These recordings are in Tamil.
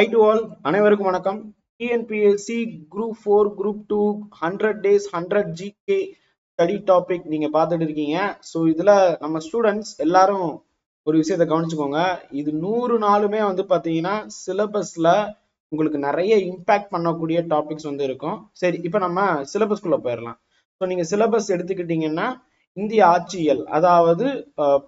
ஹை டு ஆல் அனைவருக்கும் வணக்கம். TNPSC group four group two hundred days hundred GK study topic நீங்க பார்த்துட்டு இருக்கீங்க. ஸோ இதுல நம்ம ஸ்டூடெண்ட்ஸ் எல்லாரும் ஒரு விஷயத்த கவனிச்சுக்கோங்க. இது நூறு நாளுமே வந்து பாத்தீங்கன்னா சிலபஸ்ல உங்களுக்கு நிறைய இம்பாக்ட் பண்ணக்கூடிய டாபிக்ஸ் வந்து இருக்கும். சரி இப்போ நம்ம சிலபஸ்குள்ள போயிடலாம். ஸோ நீங்க சிலபஸ் எடுத்துக்கிட்டீங்கன்னா இந்திய ஆட்சியல் அதாவது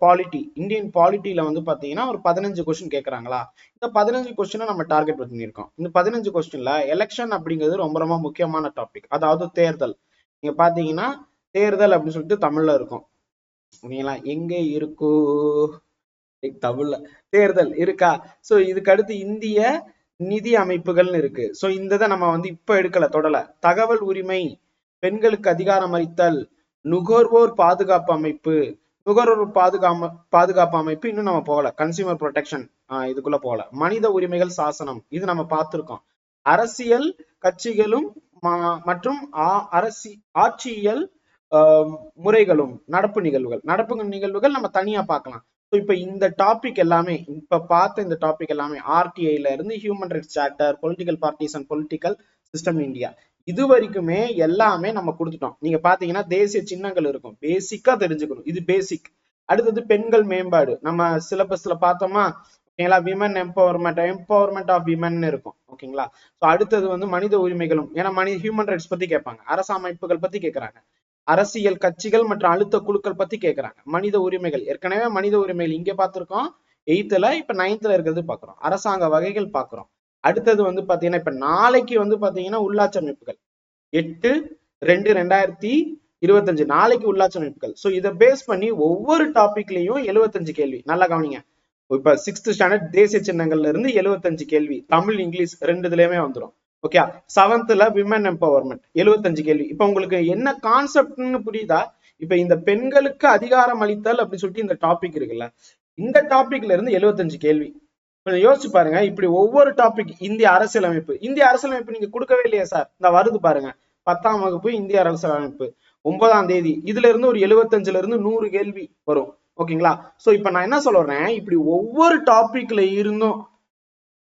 பாலிட்டி இந்தியன் பாலிட்டியில வந்து பாத்தீங்கன்னா ஒரு பதினஞ்சு கொஸ்டின் கேட்கறாங்களா இந்த பதினஞ்சு கொஸ்டினை நம்ம டார்கெட் பண்ணியிருக்கோம் இந்த பதினஞ்சு கொஸ்டின்ல எலெக்ஷன் அப்படிங்கிறது ரொம்ப ரொம்ப முக்கியமான டாபிக் அதாவது தேர்தல். நீங்க பாத்தீங்கன்னா தேர்தல் அப்படின்னு சொல்லிட்டு தமிழ்ல இருக்கும். ஓகேங்களா எங்க இருக்கோ? தமிழ்ல. தேர்தல் இருக்கா? சோ இதுக்கு அடுத்து இந்திய நிதி அமைப்புகள்னு இருக்கு. சோ இந்த இதை நம்ம வந்து இப்ப எடுக்கல தொடல. தகவல் உரிமை பெண்களுக்கு அதிகாரம் அளித்தல் நுகர்வோர் பாதுகாப்பு அமைப்பு நுகர்வோர் பாதுகாப்பு பாதுகாப்பு அமைப்பு இன்னும் நம்ம போகல. கன்சியூமர் ப்ரொடெக்ஷன் இதுக்குள்ள போகல. மனித உரிமைகள் சாசனம் இது நம்ம பார்த்திருக்கோம். அரசியல் கட்சிகளும் மற்றும் அரசி ஆட்சியியல் முறைகளும் நடப்பு நிகழ்வுகள். நடப்பு நிகழ்வுகள் நம்ம தனியா பார்க்கலாம். ஸோ இப்போ இந்த டாபிக் எல்லாமே இப்ப பார்த்த இந்த டாபிக் எல்லாமே ஆர்டிஐல இருந்து human rights charter political parties and political system India இது வரைக்குமே எல்லாமே நம்ம கொடுத்துட்டோம். நீங்க பாத்தீங்கன்னா தேசிய சின்னங்கள் இருக்கும். பேசிக்கா தெரிஞ்சுக்கணும். இது பேசிக் அடுத்தது பெண்கள் மேம்பாடு. நம்ம சிலபஸ்ல பார்த்தோமா? ஓகேங்களா women empowerment empowerment of women இருக்கும். ஓகேங்களா ஸோ அடுத்தது வந்து மனித உரிமைகளும். ஏன்னா மனித ஹியூமன் ரைட்ஸ் பத்தி கேட்பாங்க. அரசமைப்புகள் அமைப்புகள் பத்தி கேட்கறாங்க. அரசியல் கட்சிகள் மற்றும் அழுத்த குழுக்கள் பத்தி கேட்கறாங்க. மனித உரிமைகள். ஏற்கனவே மனித உரிமைகள் இங்க பார்த்திருக்கோம். எயித்துல இப்ப நைன்த்ல இருக்கிறது பாக்குறோம் அரசாங்க வகைகள் பாக்குறோம் அடுத்தது வந்து பாத்தீங்கன்னா இப்ப நாளைக்கு வந்து பாத்தீங்கன்னா உள்ளாட்சி அமைப்புகள். எட்டு ரெண்டு ரெண்டாயிரத்தி இருபத்தஞ்சு. நாளைக்கு உள்ளாட்சி அமைப்புகள். ஸோ இதை பேஸ் பண்ணி ஒவ்வொரு டாபிக்லையும் எழுபத்தஞ்சு கேள்வி. நல்லா கவனிங்க. இப்ப சிக்ஸ்த் ஸ்டாண்டர்ட் தேசிய சின்னங்கள்ல இருந்து எழுபத்தஞ்சு கேள்வி. தமிழ் இங்கிலீஷ் ரெண்டு இதுலயுமே வந்துடும் ஓகே செவன்த்ல விமன் எம்பவர்மெண்ட் எழுபத்தஞ்சு கேள்வி. இப்ப உங்களுக்கு என்ன கான்செப்ட்னு புரியுதா? இப்ப இந்த பெண்களுக்கு அதிகாரம் அளித்தல் அப்படின்னு சொல்லிட்டு இந்த டாபிக் இருக்குல்ல. இந்த டாபிக்ல இருந்து எழுபத்தஞ்சு கேள்வி. கொஞ்சம் யோசிச்சு பாருங்க. இப்படி ஒவ்வொரு டாபிக் இந்திய அரசியலமைப்பு. இந்திய அரசியலமைப்பு நீங்க கொடுக்கவே இல்லையா சார் இந்த வருது பாருங்க. பத்தாம் வகுப்பு இந்திய அரசியலமைப்பு. ஒன்பதாம் தேதி. இதுல இருந்து ஒரு எழுபத்தஞ்சுல இருந்து நூறு கேள்வி வரும். ஓகேங்களா? சோ இப்ப நான் என்ன சொல்றேன் இப்படி ஒவ்வொரு டாபிக்ல இருந்தும்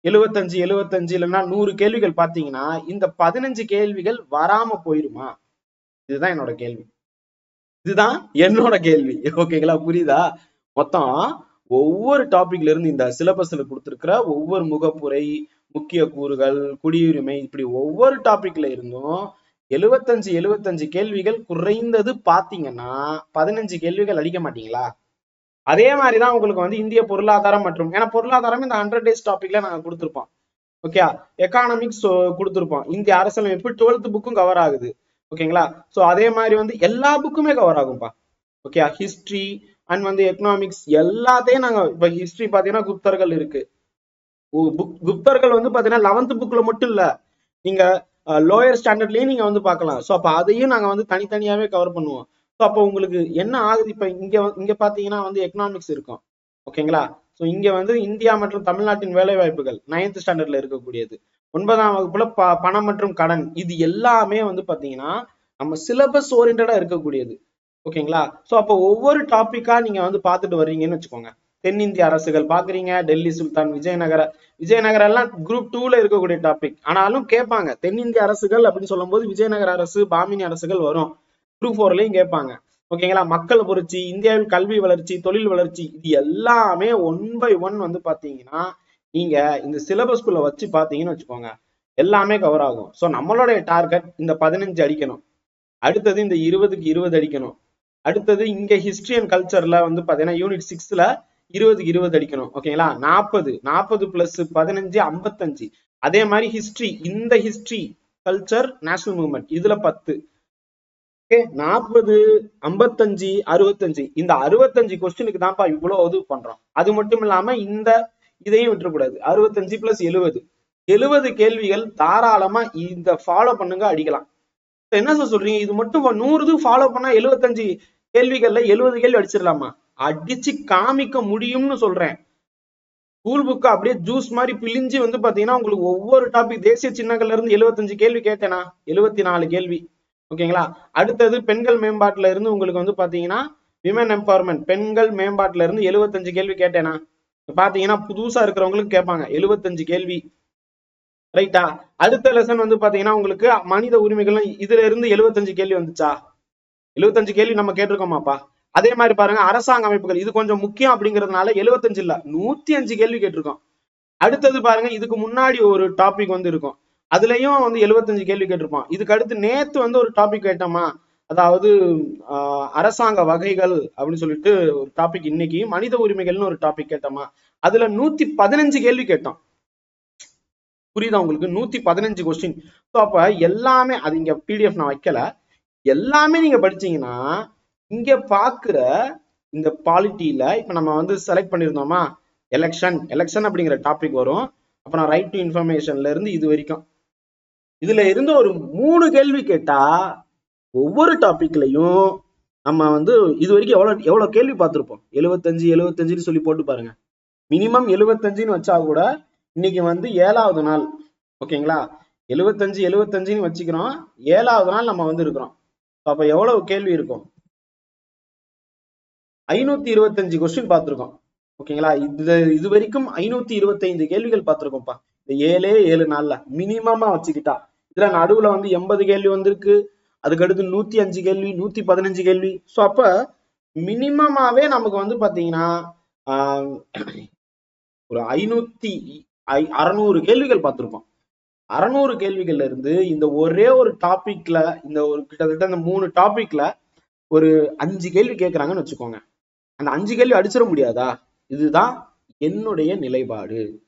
எழுபத்தஞ்சு எழுபத்தஞ்சு இல்லைன்னா நூறு கேள்விகள் பாத்தீங்கன்னா இந்த பதினஞ்சு கேள்விகள் வராம போயிருமா? இதுதான் என்னோட கேள்வி. இதுதான் என்னோட கேள்வி. ஓகேங்களா? புரியுதா? மொத்தம் ஒவ்வொரு டாபிக்ல இருந்து இந்த சிலபஸ்ல கொடுத்துருக்கிற ஒவ்வொரு முகப்புரை முக்கிய கூறுகள் குடியுரிமை இப்படி ஒவ்வொரு டாபிக்ல இருந்தும் எழுவத்தஞ்சு எழுவத்தஞ்சு கேள்விகள் குறைந்தது பாத்தீங்கன்னா பதினஞ்சு கேள்விகள் அடிக்க மாட்டீங்களா? அதே மாதிரிதான் உங்களுக்கு வந்து இந்திய பொருளாதாரம் மற்றும் ஏன்னா பொருளாதாரம் இந்த ஹண்ட்ரட் டேஸ் டாபிக்ல நாங்க கொடுத்துருப்போம். ஓகே எக்கானமிக்ஸ் கொடுத்துருப்போம். இந்திய அரசியலமைப்பு டுவெல்த் புக்கும் கவர் ஆகுது. ஓகேங்களா சோ அதே மாதிரி வந்து எல்லா புக்குமே கவர் ஆகும்பா ஓகே ஹிஸ்டரி அண்ட் வந்து எக்கனாமிக்ஸ் எல்லாத்தையும் நாங்க இப்ப ஹிஸ்டரி பாத்தீங்கன்னா குப்தர்கள் இருக்கு. குப்தர்கள் வந்து பாத்தீங்கன்னா லெவன்த் புக்ல மட்டும் இல்ல. நீங்க லோயர் ஸ்டாண்டர்ட்லயும் நீங்க வந்து பாக்கலாம். சோ அப்ப அதையும் நாங்க வந்து தனித்தனியாவே கவர் பண்ணுவோம். ஸோ அப்போ உங்களுக்கு என்ன ஆகுது? இப்ப இங்க இங்க பாத்தீங்கன்னா வந்து எக்கனாமிக்ஸ் இருக்கும். ஓகேங்களா ஸோ இங்க வந்து இந்தியா மற்றும் தமிழ்நாட்டின் வேலை வாய்ப்புகள் நைன்த் ஸ்டாண்டர்ட்ல இருக்கக்கூடியது. ஒன்பதாம் வகுப்புல ப பணம் மற்றும் கடன் இது எல்லாமே வந்து பாத்தீங்கன்னா நம்ம சிலபஸ் ஓரியன்டா இருக்கக்கூடியது. ஓகேங்களா? சோ அப்போ ஒவ்வொரு டாப்பிக்கா நீங்க வந்து பாத்துட்டு வர்றீங்கன்னு வச்சுக்கோங்க. தென்னிந்திய அரசுகள் பாக்குறீங்க டெல்லி சுல்தான் விஜயநகர விஜயநகர எல்லாம் குரூப் டூல இருக்கக்கூடிய டாபிக் ஆனாலும் கேட்பாங்க தென்னிந்திய அரசுகள் அப்படின்னு சொல்லும் போது விஜயநகர அரசு பாமினி அரசுகள் வரும். குரூப் போர்லயும் கேட்பாங்க. ஓகேங்களா? மக்கள் புரட்சி இந்தியாவில் கல்வி வளர்ச்சி தொழில் வளர்ச்சி இது எல்லாமே ஒன் பை ஒன் வந்து பாத்தீங்கன்னா நீங்க இந்த சிலபஸ்குள்ள வச்சு பாத்தீங்கன்னு வச்சுக்கோங்க எல்லாமே கவர் ஆகும். ஸோ நம்மளுடைய டார்கெட் இந்த பதினஞ்சு அடிக்கணும். அடுத்தது இந்த இருபதுக்கு இருபது அடிக்கணும். அடுத்தது இங்க ஹிஸ்டரி அண்ட் கல்ச்சர்ல வந்து பாத்தீங்கன்னா யூனிட் சிக்ஸ்ல இருபதுக்கு இருபது அடிக்கணும். ஓகேங்களா நாற்பது நாற்பது பிளஸ் பதினஞ்சு ஐம்பத்தஞ்சு. அதே மாதிரி ஹிஸ்டரி இந்த ஹிஸ்டரி கல்ச்சர் நேஷனல் மூவ்மெண்ட் இதுல பத்து. ஓகே நாற்பது ஐம்பத்தஞ்சு அறுபத்தஞ்சு. இந்த அறுபத்தஞ்சு கொஸ்டினுக்கு தான்ப்பா இவ்வளவு இது பண்றோம். அது மட்டும் இல்லாம இந்த இதையும் விட்டுறக்கூடாது. அறுபத்தஞ்சு பிளஸ் எழுபது. எழுபது கேள்விகள் தாராளமா இந்த ஃபாலோ பண்ணுங்க அடிக்கலாம். என்ன சார் சொல்றீங்க? இது மட்டும் நூறு இது ஃபாலோ பண்ணா எழுபத்தஞ்சு கேள்விகள்ல எழுபது கேள்வி அடிச்சிடலாமா? அடிச்சு காமிக்க முடியும்னு சொல்றேன். ஸ்கூல் புக்கு அப்படியே ஜூஸ் மாதிரி பிழிஞ்சு வந்து பாத்தீங்கன்னா உங்களுக்கு ஒவ்வொரு டாபிக் தேசிய சின்னங்கள்ல இருந்து எழுபத்தஞ்சு கேள்வி கேட்டேனா? எழுபத்தி நாலு கேள்வி. ஓகேங்களா? அடுத்தது பெண்கள் மேம்பாட்டுல இருந்து உங்களுக்கு வந்து பாத்தீங்கன்னா விமன் எம்பவர்மெண்ட் பெண்கள் மேம்பாட்டுல இருந்து எழுபத்தஞ்சு கேள்வி கேட்டேனா? பாத்தீங்கன்னா புதுசா இருக்கிறவங்களுக்கு கேட்பாங்க எழுபத்தஞ்சு கேள்வி. ரைட்டா அடுத்த லெசன் வந்து பாத்தீங்கன்னா உங்களுக்கு மனித உரிமைகள் இதுல இருந்து 75 கேள்வி வந்துச்சா? 75 கேள்வி நம்ம கேட்டிருக்கோமாப்பா. அதே மாதிரி பாருங்க அரசாங்க அமைப்புகள் இது கொஞ்சம் முக்கியம் அப்படிங்கறதுனால 75 இல்ல 105 கேள்வி கேட்டிருக்கோம். அடுத்தது பாருங்க இதுக்கு முன்னாடி ஒரு டாபிக் வந்து இருக்கும். அதுலயும் வந்து 75 கேள்வி கேட்டிருப்போம். இதுக்கு அடுத்து நேத்து வந்து ஒரு டாபிக் கேட்டோமா? அதாவது ஆஹ், அரசாங்க வகைகள் அப்படின்னு சொல்லிட்டு ஒரு டாபிக் இன்னைக்கு மனித உரிமைகள்னு ஒரு டாபிக் கேட்டோமா? அதுல நூத்தி பதினஞ்சு கேள்வி கேட்டோம். புரியுதா உங்களுக்கு? நூத்தி பதினஞ்சு கொஸ்டின் ஸோ அப்ப எல்லாமே அது இங்க பிடிஎஃப் நான் வைக்கல. எல்லாமே நீங்க படிச்சீங்கன்னா இங்க பாக்குற இந்த பாலிட்டியில இப்ப நம்ம வந்து செலக்ட் பண்ணிருந்தோமா? எலெக்ஷன் எலெக்ஷன் அப்படிங்கிற டாபிக் வரும். அப்புறம் ரைட் டு இன்ஃபர்மேஷன்ல இருந்து இது வரைக்கும். இதுல இருந்து ஒரு மூணு கேள்வி கேட்டா ஒவ்வொரு டாபிக்லையும் நம்ம வந்து இது வரைக்கும் எவ்வளவு எவ்வளவு கேள்வி பார்த்துருப்போம்? எழுபத்தஞ்சு எழுபத்தஞ்சுன்னு சொல்லி போட்டு பாருங்க. மினிமம் எழுபத்தஞ்சுன்னு வச்சா கூட இன்னைக்கு வந்து ஏழாவது நாள். ஓகேங்களா எழுபத்தஞ்சு எழுபத்தஞ்சுன்னு வச்சுக்கிறோம். ஏழாவது நாள் நம்ம வந்து இருக்கிறோம் அப்ப எவ்வளவு கேள்வி இருக்கும்? ஐநூத்தி இருபத்தஞ்சு கொஸ்டின் பார்த்திருக்கோம். ஓகேங்களா? இது இது வரைக்கும் ஐநூத்தி இருபத்தைந்து கேள்விகள் பார்த்திருக்கோம்ப்பா. இந்த ஏழே ஏழு நாள்ல மினிமமா வச்சுக்கிட்டா. இதுல நடுவுல வந்து எண்பது கேள்வி வந்திருக்கு. அதுக்கடுத்து நூத்தி அஞ்சு கேள்வி நூத்தி பதினஞ்சு கேள்வி. ஸோ அப்ப மினிமமாவே நமக்கு வந்து பாத்தீங்கன்னா ஆஹ், ஒரு ஐநூத்தி ஐ- அறநூறு கேள்விகள் பார்த்திருப்போம். அறநூறு கேள்விகள்ல இருந்து இந்த ஒரே ஒரு டாபிக்ல இந்த ஒரு கிட்டத்தட்ட இந்த மூணு டாபிக்ல ஒரு அஞ்சு கேள்வி கேட்கறாங்கன்னு வச்சுக்கோங்க. அந்த அஞ்சு கேள்வி அடிச்சிட முடியாதா? இதுதான் என்னுடைய நிலைப்பாடு.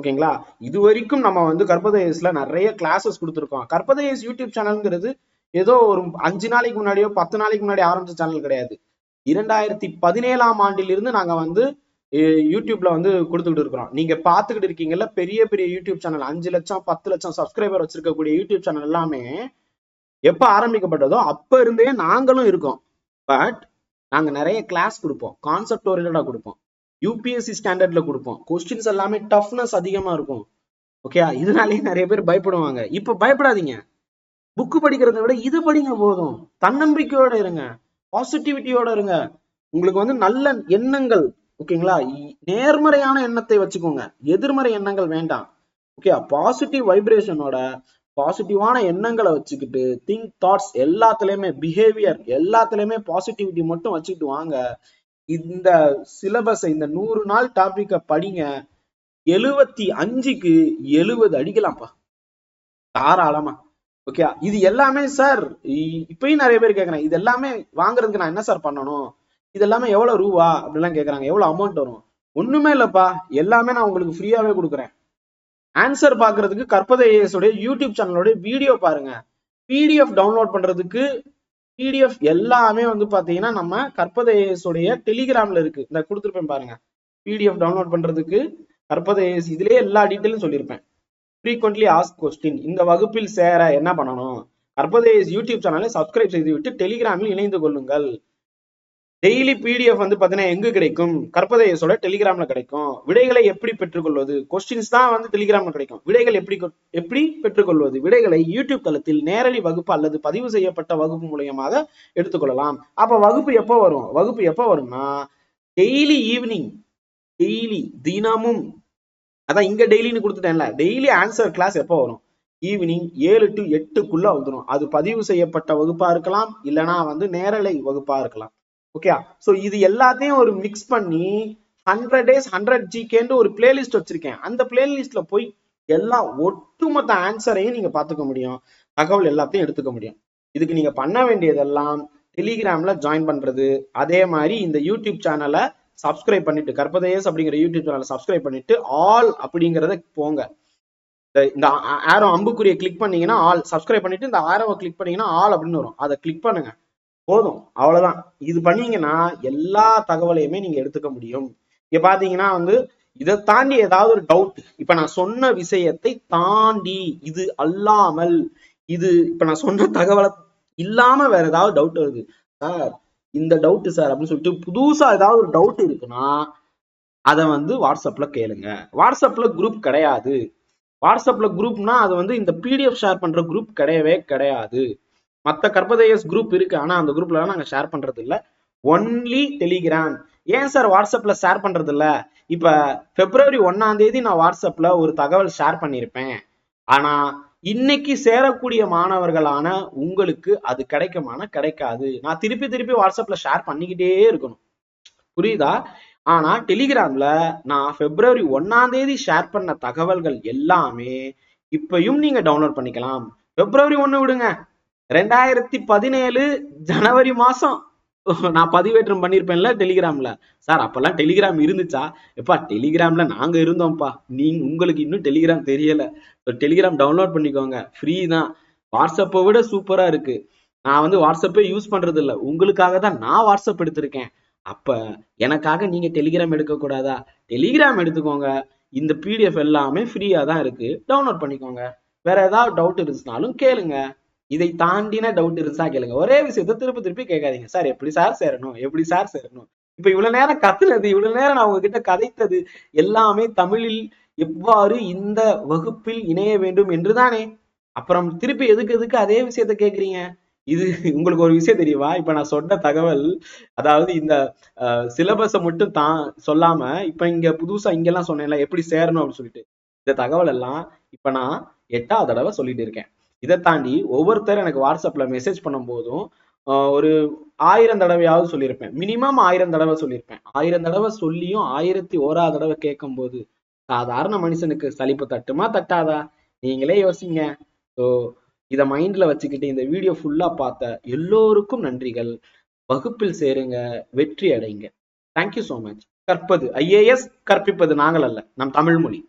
ஓகேங்களா? இது வரைக்கும் நம்ம வந்து கற்பதயஸ்ல நிறைய கிளாஸஸ் கொடுத்துருக்கோம். கற்பதயஸ் யூடியூப் சேனல்ங்கிறது ஏதோ ஒரு அஞ்சு நாளைக்கு முன்னாடியோ பத்து நாளைக்கு முன்னாடி ஆரம்பிச்ச சேனல் கிடையாது. இரண்டாயிரத்தி பதினேழாம் ஆண்டிலிருந்து நாங்க வந்து யூடியூப்ல வந்து கொடுத்துக்கிட்டு இருக்கிறோம். நீங்க பாத்துக்கிட்டு இருக்கீங்கல்ல பெரிய பெரிய யூடியூப் சேனல் அஞ்சு லட்சம் பத்து லட்சம் சப்ஸ்கிரைபர் வச்சிருக்கக்கூடிய யூடியூப் சேனல் எல்லாமே எப்ப ஆரம்பிக்கப்பட்டதோ அப்ப இருந்தே நாங்களும் இருக்கோம். பட் நாங்க நிறைய கிளாஸ் கொடுப்போம். கான்செப்ட் ஓரியன்டா கொடுப்போம். யூபிஎஸ்சி ஸ்டாண்டர்ட்ல கொடுப்போம். கொஸ்டின்ஸ் எல்லாமே டஃப்னஸ் அதிகமா இருக்கும். ஓகே இதனாலேயே நிறைய பேர் பயப்படுவாங்க. இப்ப பயப்படாதீங்க. புக்கு படிக்கிறதை விட இது படிங்க போதும். தன்னம்பிக்கையோட இருங்க. பாசிட்டிவிட்டியோட இருங்க. உங்களுக்கு வந்து நல்ல எண்ணங்கள் ஓகேங்களா? நேர்மறையான எண்ணத்தை வச்சுக்கோங்க. எதிர்மறை எண்ணங்கள் வேண்டாம். ஓகே பாசிட்டிவ் வைப்ரேஷனோட பாசிட்டிவான எண்ணங்களை வச்சுக்கிட்டு திங்க் தாட்ஸ் எல்லாத்துலயுமே பிஹேவியர் எல்லாத்துலயுமே பாசிட்டிவிட்டி மட்டும் வச்சுக்கிட்டு வாங்க. இந்த சிலபஸை இந்த நூறு நாள் டாபிக்க படிங்க. எழுவத்தி அஞ்சுக்கு எழுவது அடிக்கலாம்ப்பா. தாராளமா. ஓகே இது எல்லாமே சார் இப்பயும் நிறைய பேர் கேக்குறாங்க இது எல்லாமே வாங்குறதுக்கு நான் என்ன சார் பண்ணணும்? இது எல்லாமே எவ்வளவு ரூபா அப்படிலாம் கேட்கறாங்க எவ்வளவு அமௌண்ட் வரும்? ஒண்ணுமே இல்லப்பா. எல்லாமே நான் உங்களுக்கு ஃப்ரீயாவே கொடுக்குறேன். ஆன்சர் பாக்குறதுக்கு கற்பதை ஐஏஎஸ் யூடியூப் சேனலோட வீடியோ பாருங்க. பிடிஎஃப் டவுன்லோட் பண்றதுக்கு பிடிஎஃப் எல்லாமே வந்து பாத்தீங்கன்னா நம்ம கற்பதை ஐஏஎஸ் டெலிகிராம்ல இருக்கு. இந்த கொடுத்துருப்பேன் பாருங்க. பிடிஎஃப் டவுன்லோட் பண்றதுக்கு கற்பதை ஏஎஸ் இதுலயே எல்லா டீட்டெயிலும் சொல்லியிருப்பேன் ஃப்ரீக்வெண்ட்லி ஆஸ்க் கொஸ்டின் இந்த வகுப்பில் சேர என்ன பண்ணணும்? கற்பதேஸ் யூடியூப் சேனலை சப்ஸ்கிரைப் செய்துவிட்டு டெலிகிராமில் இணைந்து கொள்ளுங்கள். டெய்லி பிடிஎஃப் வந்து பார்த்தீங்கன்னா எங்க கிடைக்கும்? கற்பதேசோட டெலிகிராம்ல கிடைக்கும். விடைகளை எப்படி பெற்றுக்கொள்வது? கொஸ்டின்ஸ் தான் வந்து டெலிகிராம்ல கிடைக்கும். விடைகள் எப்படி கொ- எப்படி பெற்றுக்கொள்வது? விடைகளை யூடியூப் தளத்தில் நேரடி வகுப்பு அல்லது பதிவு செய்யப்பட்ட வகுப்பு மூலியமாக எடுத்துக்கொள்ளலாம். அப்ப வகுப்பு எப்போ வரும்? வகுப்பு எப்போ வரும்னா டெய்லி ஈவினிங் டெய்லி தினமும். அதான் இங்க டெய்லின்னு கொடுத்துட்டேன்ல. டெய்லி ஆன்சர் கிளாஸ் எப்போ வரும்? ஈவினிங் ஏழு டு எட்டுக்குள்ள வந்துடும் அது பதிவு செய்யப்பட்ட வகுப்பா இருக்கலாம் இல்லைன்னா வந்து நேரலை வகுப்பா இருக்கலாம். ஓகே ஸோ இது எல்லாத்தையும் ஒரு மிக்ஸ் பண்ணி ஹண்ட்ரட் டேஸ் ஹண்ட்ரட் ஜிகேன்னு ஒரு பிளேலிஸ்ட் வச்சிருக்கேன். அந்த பிளேலிஸ்ட்ல போய் எல்லா ஒட்டுமொத்த ஆன்சரையும் நீங்க பாத்துக்க முடியும். தகவல் எல்லாத்தையும் எடுத்துக்க முடியும். இதுக்கு நீங்க பண்ண வேண்டியதெல்லாம் டெலிகிராம்ல ஜாயின் பண்றது. அதே மாதிரி இந்த யூடியூப் சேனலை சப்ஸ்கிரைப் பண்ணிட்டு கற்பதேஸ் அப்படிங்கிற யூடியூப் சேனலை சப்ஸ்கிரைப் பண்ணிட்டு ஆல் அப்படிங்கிறத போங்க. இந்த- இந்த ஆரோ அம்புக்குரிய கிளிக் பண்ணீங்கன்னா ஆல் சப்ஸ்கிரைப் பண்ணிட்டு இந்த ஆரோவை கிளிக் பண்ணீங்கன்னா ஆல் அப்படின்னு வரும். அதை கிளிக் பண்ணுங்க. போதும். அவ்வளவுதான். இது பண்ணீங்கன்னா எல்லா தகவலையுமே நீங்க எடுத்துக்க முடியும். இங்க பாத்தீங்கன்னா வந்து இதை தாண்டி ஏதாவது ஒரு டவுட் இப்ப நான் சொன்ன விஷயத்தை தாண்டி இது அல்லாமல் இது இப்ப நான் சொன்ன தகவலை இல்லாம வேற ஏதாவது டவுட் வருது சார் இந்த டவுட் சார் அப்படின்னு சொல்லிட்டு புதுசா ஏதாவது ஒரு டவுட் இருக்குன்னா அதை வந்து வாட்ஸ்அப்ல கேளுங்க. வாட்ஸ்அப்ல குரூப் கிடையாது. வாட்ஸ்அப்ல குரூப்னா அது வந்து இந்த பிடிஎஃப் ஷேர் பண்ற குரூப் கிடையவே கிடையாது. மத்த கர்பதேயஸ் குரூப் இருக்கு. ஆனா அந்த குரூப்ல நாங்க ஷேர் பண்றது இல்ல ஒன்லி டெலிகிராம் ஏன் சார் வாட்ஸ்அப்ல ஷேர் பண்றது இல்ல இப்ப பிப்ரவரி ஒன்னாம் தேதி நான் வாட்ஸ்அப்ல ஒரு தகவல் ஷேர் பண்ணியிருப்பேன் ஆனா இன்னைக்கு சேரக்கூடிய மாணவர்களான உங்களுக்கு அது கிடைக்குமானா கிடைக்காது. நான் திருப்பி திருப்பி வாட்ஸ்அப்ல ஷேர் பண்ணிக்கிட்டே இருக்கணும். புரியுதா? ஆனா டெலிகிராம்ல நான் பிப்ரவரி ஒன்னாம் தேதி ஷேர் பண்ண தகவல்கள் எல்லாமே இப்பயும் நீங்க டவுன்லோட் பண்ணிக்கலாம். பிப்ரவரி ஒண்ணு விடுங்க. ரெண்டாயிரத்தி பதினேழு ஜனவரி மாசம். நான் பதிவேற்றம் பண்ணிருப்பேன்ல டெலிகிராம்ல. சார் அப்பெல்லாம் டெலிகிராம் இருந்துச்சா? எப்பா டெலிகிராம்ல நாங்க இருந்தோம்ப்பா. நீங்க உங்களுக்கு இன்னும் டெலிகிராம் தெரியல. டெலிகிராம் டவுன்லோட் பண்ணிக்கோங்க. ஃப்ரீ தான். வாட்ஸ்அப்பை விட சூப்பரா இருக்கு. நான் வந்து வாட்ஸ்அப்பே யூஸ் பண்றது இல்ல உங்களுக்காக தான் நான் வாட்ஸ்அப் எடுத்திருக்கேன். அப்ப எனக்காக நீங்க டெலிகிராம் எடுக்க கூடாதா டெலிகிராம் எடுத்துக்கோங்க. இந்த பிடிஎஃப் எல்லாமே ஃப்ரீயா தான் இருக்கு. டவுன்லோட் பண்ணிக்கோங்க. வேற ஏதாவது டவுட் இருந்துச்சுனாலும் கேளுங்க. இதை தாண்டின டவுட் இருந்தா கேளுங்க. ஒரே விஷயத்த திருப்பி திருப்பி கேட்காதீங்க. சார் எப்படி சார் சேரணும்? எப்படி சார் சேரணும்? இப்ப இவ்வளவு நேரம் கத்துனது இவ்வளவு நேரம் நான் உங்ககிட்ட கதைத்தது எல்லாமே தமிழில் எவ்வாறு இந்த வகுப்பில் இணைய வேண்டும் என்றுதானே? அப்புறம் திருப்பி எதுக்கு எதுக்கு அதே விஷயத்த கேக்குறீங்க இது உங்களுக்கு ஒரு விஷயம் தெரியுமா? இப்ப நான் சொன்ன தகவல் அதாவது இந்த சிலபஸை மட்டும் தான் சொல்லாம இப்ப இங்க புதுசா இங்கெல்லாம் சொன்னேன்ல எப்படி சேரணும் அப்படின்னு சொல்லிட்டு. இந்த தகவல் எல்லாம் இப்ப நான் எட்டாவது தடவை சொல்லிட்டு இருக்கேன். இதை தாண்டி ஒவ்வொருத்தர் எனக்கு வாட்ஸ்அப்ல மெசேஜ் பண்ணும் போதும் ஆஹ் ஒரு ஆயிரம் தடவையாவது சொல்லியிருப்பேன். மினிமம் ஆயிரம் தடவை சொல்லியிருப்பேன். ஆயிரம் தடவை சொல்லியும் ஆயிரத்தி ஓராவது தடவை கேட்கும் போது சாதாரண மனுஷனுக்கு சலிப்பு தட்டுமா தட்டாதா? நீங்களே யோசிங்க. ஸோ இதை மைண்ட்ல வச்சுக்கிட்டு இந்த வீடியோ ஃபுல்லா பார்த்த எல்லோருக்கும் நன்றிகள். வகுப்பில் சேருங்க வெற்றி அடைங்க. தேங்க்யூ ஸோ மச் கற்பது ஐஏஎஸ் கற்பிப்பது நாங்கள் அல்ல நம் தமிழ் மொழி.